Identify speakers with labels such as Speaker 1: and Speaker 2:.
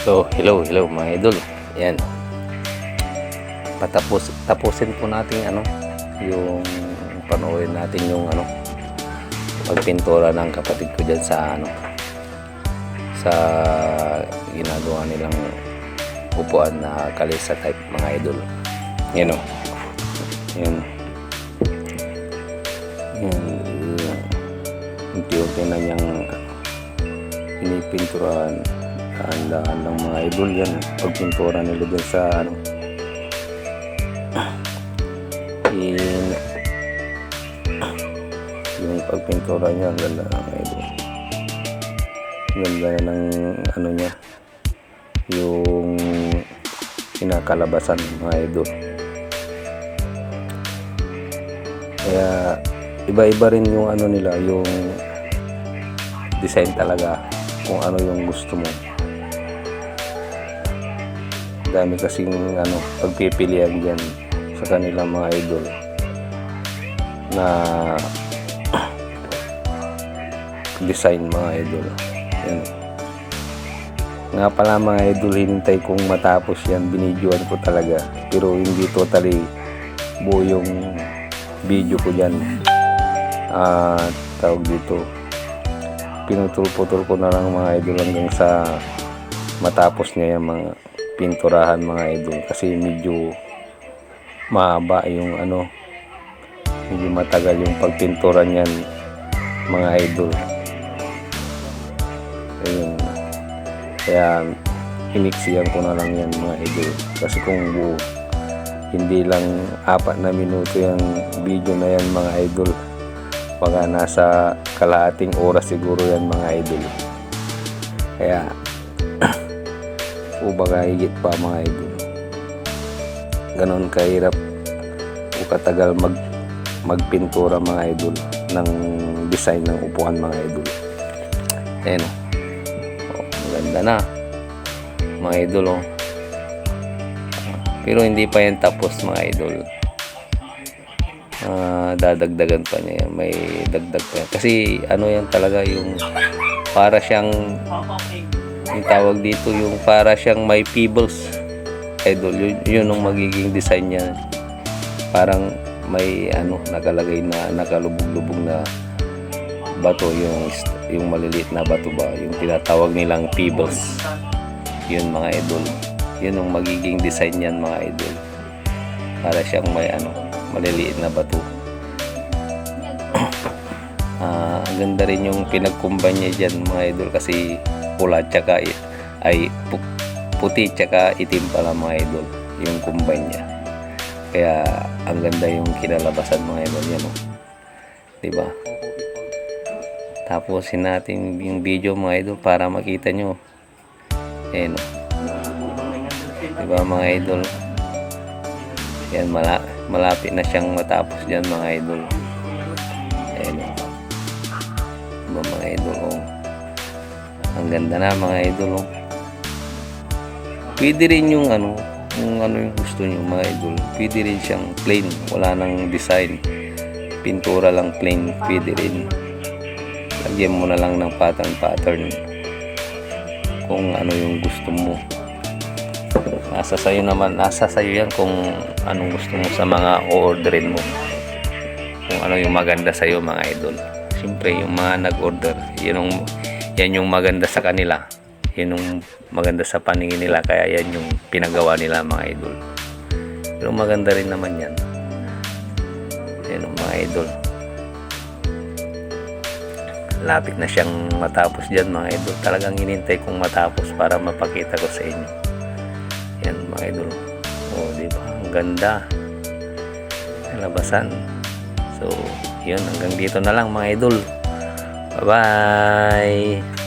Speaker 1: So, hello, hello mga idol. Yan. Patapos, tapusin po natin ano, yung panoorin natin yung ano, pagpintura ng kapatid ko dyan sa ano, sa ginagawa nilang upuan na kalisa type mga idol. Yan o. Yan. Yan. Unti-unti na niyang pinipinturahan handaan ng mga idol yan pagpintura nila dyan sa ano in yung pagpintura niya ang ganda mga idol. Ganda na ng ano niya yung kinakalabasan mga idol. Kaya iba-iba rin yung ano nila yung design talaga kung ano yung gusto mo dami kasing ano pagpipilian diyan sa kanilang mga idol na design mga idol. Yan. Nga pala mga idol hinintay kong matapos yan. Binidyoan ko talaga. Pero hindi totally buo yung video ko dyan. Ah tawag dito. Pinutol-putol ko na lang mga idol hanggang sa matapos niya yung mga pinturahan mga idol kasi medyo mahaba yung ano medyo matagal yung pagpintura niyan mga idol. Ayun. Kaya iniksiyan ko na lang yan mga idol. Kasi kung buo hindi lang apat na minuto yung video na yan mga idol baka nasa kalahating oras siguro yan mga idol. Kaya o baka higit pa mga idol ganon kahirap o katagal mag magpintura mga idol ng design ng upuan mga idol ayan o oh, ganda na mga idol oh. pero hindi pa yan tapos mga idol Ah, dadagdagan pa niya yan. may dagdag pa yan. kasi ano yan talaga yung para siyang yung tawag dito yung para siyang may pebbles. Idol yun, yun ang magiging design niya. Parang may ano nakalagay na nakalubog-lubog na bato yung yung maliliit na bato ba yung tinatawag nilang pebbles. Yun mga idol. Yun ang magiging design niyan mga idol. Para siyang may ano maliliit na bato ang ganda rin yung pinagkumbay niya dyan mga idol kasi pula tsaka ay pu- puti tsaka itim pala mga idol yung kumbay niya. Kaya ang ganda yung kinalabasan mga idol yan o diba? Tapusin natin yung video mga idol para makita nyo. Ayan o diba mga idol? Yan mala malapit na siyang matapos dyan mga idol diba mga idol o ang ganda na mga idol oh. Pwede rin yung ano, kung ano yung gusto niyo mga idol. Pwede rin siyang plain, wala nang design. Pintura lang plain, pwede rin. Lagyan mo na lang ng pattern pattern. Kung ano yung gusto mo. Nasa sayo naman, nasa sayo yan kung anong gusto mo sa mga o-orderin mo. Kung ano yung maganda sa'yo mga idol. Siyempre yung mga nag-order, yun yung yan yung maganda sa kanila. Yun yung maganda sa paningin nila kaya yan yung pinagawa nila mga idol. Pero maganda rin naman yan. Yan yung mga idol. Lapit na siyang matapos dyan mga idol. Talagang hinintay kong matapos para mapakita ko sa inyo. Yan mga idol. O di ba? Ang ganda. Labasan so yun hanggang dito na lang mga idol. Bye bye